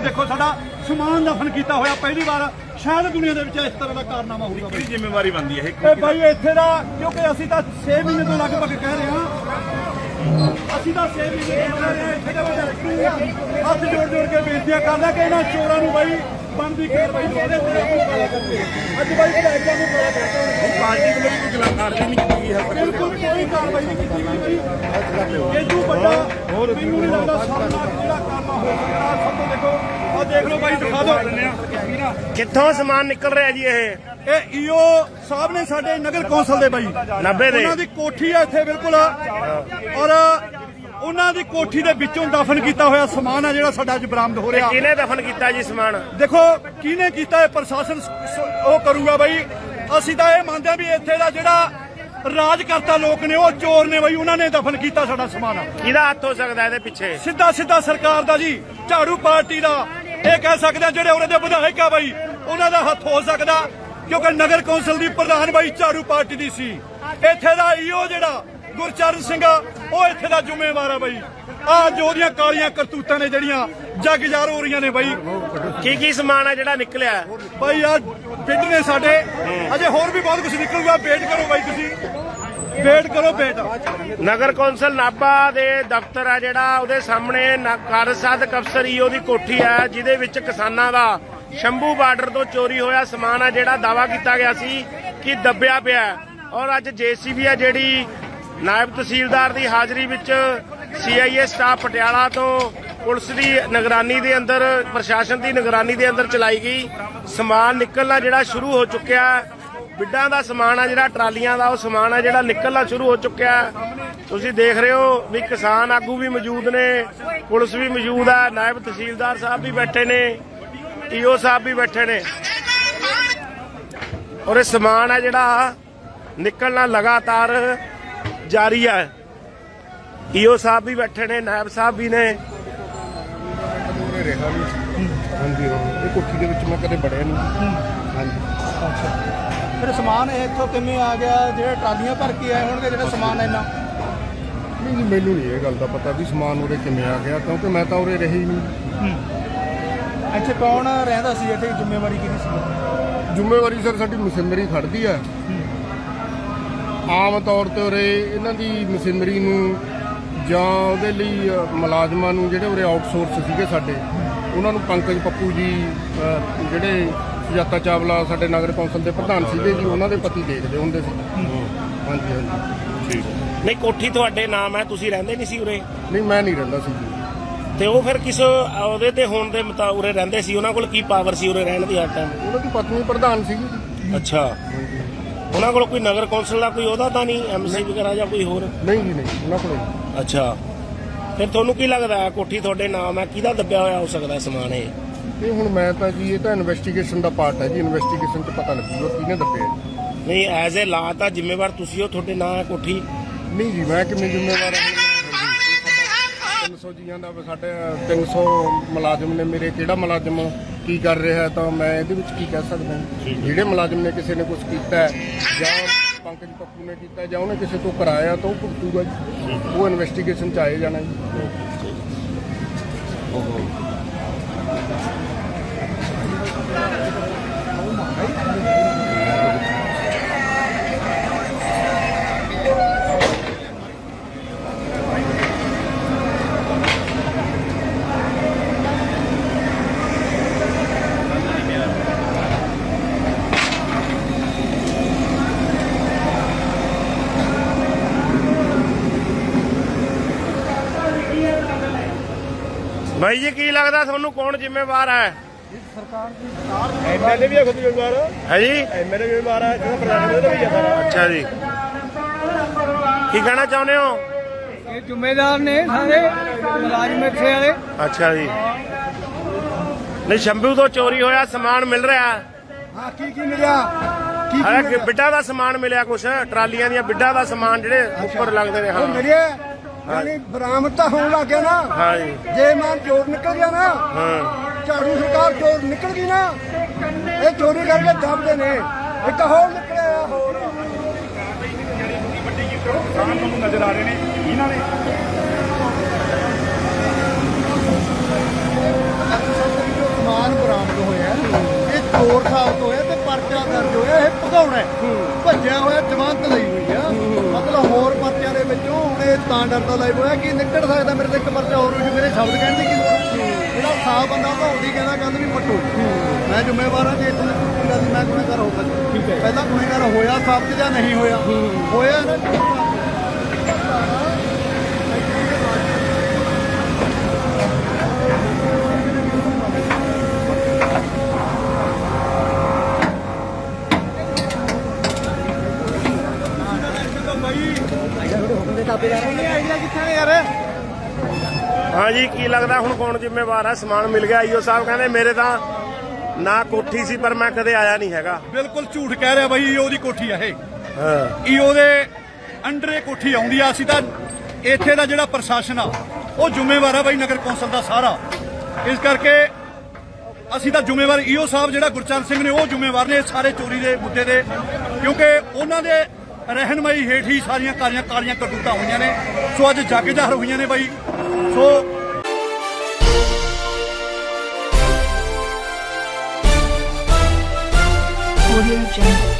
ਦੇਖੋ ਸਾਡਾ ਸਮਾਨ ਦਫਨ ਕੀਤਾ ਹੋਇਆ ਪਹਿਲੀ ਵਾਰ ਸ਼ਾਇਦ ਦੁਨੀਆ ਦੇ ਵਿੱਚ ਇਸ ਤਰ੍ਹਾਂ ਦਾ ਕਾਰਨਾਮਾ ਹੋਊਗਾ ਕਿਹੜੀ ਜ਼ਿੰਮੇਵਾਰੀ ਬਣਦੀ ਹੈ ਇਹ ਭਾਈ ਇੱਥੇ ਦਾ ਕਿਉਂਕਿ ਅਸੀਂ ਤਾਂ 6 ਮਹੀਨੇ ਤੋਂ ਲਗਭਗ ਕਹਿ ਰਹੇ ਹਾਂ। ਅਸੀਂ ਤਾਂ 6 ਮਹੀਨੇ ਤੋਂ ਕਹਿ ਰਹੇ ਹਾਂ ਇੱਥੇ ਦਾ ਬੰਦਾ ਹੱਥ ਜੋੜ ਜੋੜ ਕੇ ਬੇਨਤੀਆਂ ਕਰਦਾ ਕਿ ਇਹਨਾਂ ਚੋਰਾਂ ਨੂੰ ਬਾਈ ਬਣਦੀ ਕਾਰਵਾਈ ਦਵਾਦੇ ਤੇ ਆਪਣੀ ਕਾਲਾ ਕਰਦੇ ਅੱਜ ਬਾਈ ਟੈਗਾਂ ਨੂੰ ਕਾਲਾ ਕਰਦੇ ਪਾਰਟੀ ਵੱਲੋਂ ਵੀ ਕੋਈ ਗਲਾ ਕਾਰਵਾਈ ਨਹੀਂ ਕੀਤੀ ਹੈ ਬਿਲਕੁਲ ਕੋਈ ਕਾਰਵਾਈ ਨਹੀਂ ਕੀਤੀ ਗਈ ਬਾਈ। ਇਹ ਤੋਂ ਵੱਡਾ ਹੋਰ ਮੈਨੂੰ ਨਹੀਂ ਲੱਗਦਾ ਸਾਹਮਣਾ ਜਿਹੜਾ ਕਰਨਾ ਹੋ ਸਕਦਾ ਦੇਖੋ। ਆਹ ਦੇਖ ਲਓ ਬਾਈ ਦਿਖਾ ਦਿਓ। ਕਿੱਥੋਂ ਸਮਾਨ ਨਿਕਲ ਰਿਹਾ ਜੀ ਇਹ? ਇਹ ਈਓ ਸਾਹਿਬ ਨੇ ਸਾਡੇ ਨਗਰ ਕੌਂਸਲ ਦੇ ਬਾਈ 90 ਦੇ। ਉਹਨਾਂ ਦੀ ਕੋਠੀ ਆ ਇੱਥੇ ਬਿਲਕੁਲ। ਔਰ ਉਹਨਾਂ ਦੀ ਕੋਠੀ ਦੇ ਵਿੱਚੋਂ ਦਫਨ ਕੀਤਾ ਹੋਇਆ ਸਮਾਨ ਆ ਜਿਹੜਾ ਸਾਡਾ ਅੱਜ ਬਰਾਮਦ ਹੋ ਰਿਹਾ। ਕਿਹਨੇ ਦਫਨ ਕੀਤਾ ਜੀ ਸਮਾਨ? ਦੇਖੋ ਕਿਹਨੇ ਕੀਤਾ ਇਹ ਪ੍ਰਸ਼ਾਸਨ ਉਹ ਕਰੂਗਾ ਬਾਈ? ਅਸੀਂ ਤਾਂ ਇਹ ਮੰਨਦੇ ਆ ਵੀ ਇੱਥੇ ਦਾ ਜਿਹੜਾ ਰਾਜ ਕਰਤਾ ਲੋਕ ਨੇ ਉਹ ਚੋਰ ਨੇ ਬਾਈ ਉਹਨਾਂ ਨੇ ਦਫਨ ਕੀਤਾ ਸਾਡਾ ਸਮਾਨ। ਕਿਹਦਾ ਹੱਥ ਹੋ ਸਕਦਾ ਇਹਦੇ ਪਿੱਛੇ? ਸਿੱਧਾ ਸਿੱਧਾ ਸਰਕਾਰ ਦਾ ਜੀ ਝਾੜੂ ਪਾਰਟੀ ਦਾ। ਇਹ ਕਹਿ ਸਕਦੇ ਆ ਜਿਹੜੇ ਉਹਦੇ ਦੇ ਵਿਧਾਇਕ ਆ ਬਾਈ ਉਹਨਾਂ ਦਾ ਹੱਥ ਹੋ ਸਕਦਾ ਕਿਉਂਕਿ ਨਗਰ ਕੌਂਸਲ ਦੀ ਪ੍ਰਧਾਨ ਬਾਈ ਝਾੜੂ ਪਾਰਟੀ ਦੀ ਸੀ। ਇੱਥੇ ਦਾ ਈਓ ਜਿਹੜਾ ਗੁਰਚਰਨ ਸਿੰਘ ਆ ਉਹ ਇੱਥੇ ਦਾ ਜ਼ਿੰਮੇਵਾਰ ਆ ਬਾਈ। ਆ ਜੋ ਉਹਦੀਆਂ ਕਾਲੀਆਂ ਕਰਤੂਤਾਂ ਨੇ ਜਿਹੜੀਆਂ ਜੱਗ ਜਾਰ ਹੋ ਰਹੀਆਂ ਨੇ ਬਾਈ। ਕੀ ਕੀ ਸਮਾਨ ਹੈ ਜਿਹੜਾ ਨਿਕਲਿਆ? ਬਾਈ ਆ ਪਿੰਡ ਨੇ ਸਾਡੇ। ਅਜੇ ਹੋਰ ਵੀ ਬਹੁਤ ਕੁਝ ਨਿਕਲੂਗਾ। ਵੇਟ ਕਰੋ ਬਾਈ ਤੁਸੀਂ। ਵੇਟ ਕਰੋ ਵੇਟ। ਨਗਰ ਕੌਂਸਲ ਨਾਭਾ ਦੇ ਦਫ਼ਤਰ ਆ ਜਿਹੜਾ ਉਹਦੇ ਸਾਹਮਣੇ ਨ- ਕਾਰਜ ਸਾਧਕ ਅਫਸਰ ਈਓ ਦੀ ਕੋਠੀ ਆ ਜਿਹਦੇ ਵਿੱਚ ਕਿਸਾਨਾਂ ਦਾ ਸ਼ੰਭੂ ਬਾਰਡਰ ਤੋਂ ਚੋਰੀ ਹੋਇਆ ਸਮਾਨ ਆ ਜਿਹੜਾ ਦਾਵਾ ਕੀਤਾ ਗਿਆ ਸੀ ਕਿ ਦੱਬਿਆ ਪਿਆ। ਔਰ ਅੱਜ ਜੀਸੀਬੀ ਆ ਜਿਹੜੀ ਨਾਇਬ ਤਹਿਸੀਲਦਾਰ ਦੀ ਹਾਜ਼ਰੀ ਵਿੱਚ ਸੀਆਈਏ ਸਟਾਫ ਪਟਿਆਲਾ ਤੋਂ ਪੁਲਿਸ ਦੀ ਨਿਗਰਾਨੀ ਦੇ ਅੰਦਰ ਪ੍ਰਸ਼ਾਸਨ ਦੀ ਨਿਗਰਾਨੀ ਦੇ ਅੰਦਰ ਚਲਾਈ ਗਈ। ਸਮਾਨ ਨਿਕਲਣਾ ਜਿਹੜਾ ਸ਼ੁਰੂ ਹੋ ਚੁੱਕਿਆ ਬਿੱਡਾਂ ਦਾ ਸਮਾਨ ਆ ਜਿਹੜਾ, ਟਰਾਲੀਆਂ ਦਾ ਉਹ ਸਮਾਨ ਆ ਜਿਹੜਾ ਨਿਕਲਣਾ ਸ਼ੁਰੂ ਹੋ ਚੁੱਕਿਆ ਤੁਸੀਂ ਦੇਖ ਰਹੇ ਹੋ ਵੀ ਕਿਸਾਨ ਆਗੂ ਵੀ ਮੌਜੂਦ ਨੇ, ਪੁਲਿਸ ਵੀ ਮੌਜੂਦ ਆ, ਨਾਇਬ ਤਹਿਸੀਲਦਾਰ ਸਾਹਿਬ ਵੀ ਬੈਠੇ ਨੇ ਈਓ ਸਾਹਿਬ ਵੀ ਬੈਠੇ ਨੇ। ਔਰ ਇਹ ਸਮਾਨ ਆ ਜਿਹੜਾ ਨਿਕਲਣਾ ਲਗਾਤਾਰ ਜਾਰੀ ਹੈ ਈਓ ਸਾਹਿਬ ਵੀ ਬੈਠੇ ਨੇ, ਨਾਇਬ ਸਾਹਿਬ ਵੀ ਨੇ। ਉਰੇ ਰਿਹਾ ਨਹੀਂ ਹਾਂਜੀ ਹਾਂ। ਇਹ ਕੋਠੀ ਦੇ ਵਿੱਚ ਮੈਂ ਕਦੇ ਵੜਿਆ ਨਹੀਂ। ਹਾਂਜੀ। ਫਿਰ ਸਮਾਨ ਇਹ ਇੱਥੋਂ ਕਿਵੇਂ ਆ ਗਿਆ? ਜਿਹੜੇ ਟਰਾਲੀਆਂ ਭਰ ਕੇ ਆਏ ਹੋਣਗੇ ਜਿਹੜਾ ਸਮਾਨ ਇੰਨਾ? ਨਹੀਂ ਜੀ ਮੈਨੂੰ ਨਹੀਂ ਇਹ ਗੱਲ ਦਾ ਪਤਾ ਵੀ ਸਮਾਨ ਉਰੇ ਕਿਵੇਂ ਆ ਗਿਆ ਕਿਉਂਕਿ ਮੈਂ ਤਾਂ ਉਰੇ ਰਹੀ ਨਹੀਂ। ਇੱਥੇ ਕੌਣ ਰਹਿੰਦਾ ਸੀ? ਇੱਥੇ ਜ਼ਿੰਮੇਵਾਰੀ ਕਿਹਦੀ ਸੀ? ਜ਼ਿੰਮੇਵਾਰੀ ਸਰ ਸਾਡੀ ਮਸ਼ੀਨਰੀ ਖੜਦੀ ਆ। ਆਮ ਤੌਰ ਤੇ ਉਰੇ ਇਹਨਾਂ ਦੀ ਮਸ਼ੀਨਰੀ ਨੂੰ ਜਾਂ ਉਹਦੇ ਲਈ ਮੁਲਾਜ਼ਮਾਂ ਨੂੰ ਜਿਹੜੇ ਉਰੇ ਆਊਟਸੋਰਸ ਸੀਗੇ ਸਾਡੇ ਉਹਨਾਂ ਨੂੰ ਪੰਕਜ ਪੱਪੂ ਜੀ ਜਿਹੜੇ ਸੁਜਾਤਾ ਚਾਵਲਾ ਸਾਡੇ ਨਗਰ ਕੌਂਸਲ ਦੇ ਪ੍ਰਧਾਨ ਸੀਗੇ ਜੀ ਉਹਨਾਂ ਦੇ ਪਤੀ ਦੇਖਦੇ ਹੁੰਦੇ ਸੀ। ਹਾਂਜੀ ਹਾਂਜੀ। ਨਹੀਂ ਕੋਠੀ ਤੁਹਾਡੇ ਨਾਮ ਹੈ ਤੁਸੀਂ ਰਹਿੰਦੇ ਨਹੀਂ ਸੀ ਉਰੇ? ਨਹੀਂ ਮੈਂ ਨਹੀਂ ਰਹਿੰਦਾ ਸੀ ਜੀ। ਤੇ ਉਹ ਫਿਰ ਕਿਸ ਉਹਦੇ ਤੇ ਹੋਣ ਦੇ ਮੁਤਾ ਉਰੇ ਰਹਿੰਦੇ ਸੀ ਉਹਨਾਂ ਕੋਲ ਕੀ ਪਾਵਰ ਸੀ ਉਰੇ ਰਹਿਣ ਦੀ ਹਰ ਟਾਈਮ ਉਹਨਾਂ ਦੀ ਪਤਨੀ ਪ੍ਰਧਾਨ ਜੀ। ਅੱਛਾ। ਉਹਨਾਂ ਕੋਲ ਕੋਈ ਨਗਰ ਕੌਂਸਲ ਦਾ ਕੋਈ ਉਹਦਾ ਤਾਂ ਨਹੀਂ ਐਮਸੀ ਵਗੈਰਾ ਜਾਂ ਕੋਈ ਹੋਰ? ਨਹੀਂ ਜੀ ਨਹੀਂ। ਉਹਨਾਂ ਕੋਲ ਨਹੀਂ। ਅੱਛਾ ਫਿਰ ਤੁਹਾਨੂੰ ਕੀ ਲੱਗਦਾ ਹੈ ਕੋਠੀ ਤੁਹਾਡੇ ਨਾਮ ਹੈ ਕਿਹਦਾ ਦੱਬਿਆ ਹੋਇਆ ਹੋ ਸਕਦਾ ਸਮਾਨ ਇਹ ਇਹ ਹੁਣ ਮੈਂ ਤਾਂ ਜੀ ਇਹ ਤਾਂ ਇਨਵੈਸਟੀਗੇਸ਼ਨ ਦਾ ਪਾਰਟ ਹੈ ਜੀ ਇਨਵੈਸਟੀਗੇਸ਼ਨ 'ਚ ਪਤਾ ਲੱਗੂਗਾ ਕਿਹਨੇ ਦੱਬਿਆ। ਨਹੀਂ ਐਜ਼ ਏ ਲਾ ਤਾਂ ਜ਼ਿੰਮੇਵਾਰ ਤੁਸੀਂ ਹੋ ਤੁਹਾਡੇ ਨਾਂ ਹੈ ਕੋਠੀ ਨਹੀਂ ਜੀ ਮੈਂ ਕਿਵੇਂ ਜ਼ਿੰਮੇਵਾਰ ਹਾਂ 300 ਜੀਆਂ ਦਾ ਸਾਡੇ 300 ਮੁਲਾਜ਼ਮ ਨੇ ਮੇਰੇ ਕਿਹੜਾ ਮੁਲਾਜ਼ਮ ਕੀ ਕਰ ਰਿਹਾ ਹੈ ਤਾਂ ਮੈਂ ਇਹਦੇ ਵਿੱਚ ਕੀ ਕਹਿ ਸਕਦਾ ਹਾਂ? ਜਿਹੜੇ ਮੁਲਾਜ਼ਮ ਨੇ ਕਿਸੇ ਨੇ ਕੁਝ ਕੀਤਾ ਹੈ, ਜਾਂ ਪੰਕਜ ਪੱਪੂ ਨੇ ਕੀਤਾ ਜਾਂ ਉਹਨੇ ਕਿਸੇ ਤੋਂ ਕਰਾਇਆ ਤਾਂ ਉਹ ਭੁਗਤੂਗਾ ਜੀ। ਉਹ ਇਨਵੈਸਟੀਗੇਸ਼ਨ 'ਚ ਆਏ ਜਾਣਾ ਜੀ। ਭਾਈ ਜੀ ਕੀ ਲੱਗਦਾ ਤੁਹਾਨੂੰ ਕੌਣ ਜ਼ਿੰਮੇਵਾਰ ਹੈ? ਐਮਐਲਏ ਵੀ ਖੁਦ ਜ਼ਿੰਮੇਵਾਰ। ਹੈ ਜੀ? ਐਮਐਲਏ ਜ਼ਿੰਮੇਵਾਰ ਹੈ ਜਿਹੜਾ ਪ੍ਰਧਾਨ ਉਹਦਾ ਵੀ ਜ਼ਿਆਦਾ ਅੱਛਾ ਜੀ। ਕੀ ਕਹਿਣਾ ਚਾਹੁੰਦੇ ਹੋ? ਇਹ ਜ਼ਿੰਮੇਦਾਰ ਨੇ ਸਾਰੇ ਮੁਲਾਜ਼ਮ ਇੱਥੇ ਵਾਲੇ ਅੱਛਾ ਜੀ। ਨਹੀਂ ਸ਼ੰਭੂ ਤੋਂ ਚੋਰੀ ਹੋਇਆ ਸਮਾਨ ਮਿਲ ਰਿਹਾ। ਹਾਂ ਕੀ ਕੀ ਮਿਲਿਆ? ਕੀ ਅਰੇ ਬਿੱਡਾ ਦਾ ਸਮਾਨ ਮਿਲਿਆ ਕੁਛ ਟਰਾਲੀਆਂ ਦੀਆਂ ਬਿੱਡਾ ਦਾ ਸਮਾਨ ਜਿਹੜੇ ਉੱਪਰ ਲੱਗਦੇ ਨੇ ਹਾਂ। ਮਿਲਿਆ? ਯਾਨੀ ਬਰਾਮਦ ਤਾਂ ਹੋਣ ਲੱਗ ਗਿਆ ਨਾ। ਹਾਂ ਜੀ ਜੇ ਮਾਨ ਚੋਰ ਨਿਕਲ ਗਿਆ ਨਾ ਹਾਂ। ਝਾੜੂ ਸਰਕਾਰ ਚੋਰ ਨਿਕਲ ਗਈ ਨਾ ਇਹ ਚੋਰੀ ਕਰਕੇ ਦੱਬਦੇ ਨੇ। ਇੱਕ ਹੋਰ ਨਿਕਲਿਆ ਆ ਹੋਰ। ਸਾਨ ਤੁਹਾਨੂੰ ਨਜ਼ਰ ਆ ਰਹੇ ਨੇ ਇਹਨਾਂ ਨੇ ਚੋਰ ਸਾਬਤ ਹੋਇਆ ਤੇ ਪਰਚਾ ਦਰਜ ਹੋਇਆ ਇਹ ਭਗਾਉਣਾ ਹੈ। ਭੱਜਿਆ ਹੋਇਆ ਜਮਾਨਤ ਲਈ ਤਾਂ ਡਰਦਾ ਲਾਈਵ ਹੋਇਆ ਕਿ ਨਿਕਲ ਸਕਦਾ ਮੇਰੇ ਤੇ ਇੱਕ ਪਰਚਾ ਹੋਰ ਹੋ ਜੂ ਮੇਰੇ ਸ਼ਬਦ ਕਹਿਣ ਦੀ ਕੀ ਲੋੜ? ਜਿਹੜਾ ਸਾਫ਼ ਬੰਦਾ ਉਹ ਉਹਦੀ ਕਹਿੰਦਾ ਗੱਲ ਵੀ ਪੱਟੋ। ਮੈਂ ਜ਼ਿੰਮੇਵਾਰ ਹਾਂ ਜੇ ਇੱਥੋਂ ਕੋਈ ਗੱਲ ਮੈਂ ਗੁਨੇਗਾਰ ਹੋ ਸਕਦਾ ਠੀਕ ਹੈ। ਪਹਿਲਾਂ ਗੁਨੇਗਾਰ ਹੋਇਆ ਸਾਬਤ ਜਾਂ ਨਹੀਂ ਹੋਇਆ। ਹੋਇਆ ਨਾ ਹਾਂਜੀ ਕੀ ਲੱਗਦਾ ਹੁਣ ਕੌਣ ਜ਼ਿੰਮੇਵਾਰ ਹੈ ਸਮਾਨ ਮਿਲ ਗਿਆ ਈਓ ਸਾਹਿਬ ਕਹਿੰਦੇ ਮੇਰੇ ਤਾਂ ਨਾ ਕੋਠੀ ਸੀ ਪਰ ਮੈਂ ਕਦੇ ਆਇਆ ਨਹੀਂ ਹੈਗਾ। ਬਿਲਕੁਲ ਝੂਠ ਕਹਿ ਰਿਹਾ ਬਾਈ ਈਓ ਦੀ ਕੋਠੀ ਆ ਇਹ। ਹਾਂ। ਈਓ ਦੇ ਅੰਡਰ ਕੋਠੀ ਆਉਂਦੀ ਆ ਅਸੀਂ ਤਾਂ ਇੱਥੇ ਦਾ ਜਿਹੜਾ ਪ੍ਰਸ਼ਾਸਨ ਆ ਉਹ ਜ਼ਿੰਮੇਵਾਰ ਆ ਬਾਈ ਨਗਰ ਕੌਂਸਲ ਦਾ ਸਾਰਾ। ਇਸ ਕਰਕੇ ਅਸੀਂ ਤਾਂ ਜ਼ਿੰਮੇਵਾਰ ਈਓ ਸਾਹਿਬ ਜਿਹੜਾ ਗੁਰਚਰਨ ਸਿੰਘ ਨੇ ਉਹ ਜ਼ਿੰਮੇਵਾਰ ਨੇ ਸਾਰੇ ਚੋਰੀ ਦੇ ਮੁੱਦੇ ਦੇ ਕਿਉਂਕਿ ਉਹਨਾਂ ਦੇ ਰਹਿਨਮਾਈ ਹੇਠ ਹੀ ਸਾਰੀਆਂ ਕਾਲੀਆਂ ਕਾਲੀਆਂ ਕਰਤੂਤਾਂ ਹੋਈਆਂ ਨੇ ਸੋ ਅੱਜ ਜੱਗ ਜ਼ਾਹਰ ਹੋਈਆਂ ਨੇ ਬਾਈ ਸੋ Audio Jungle.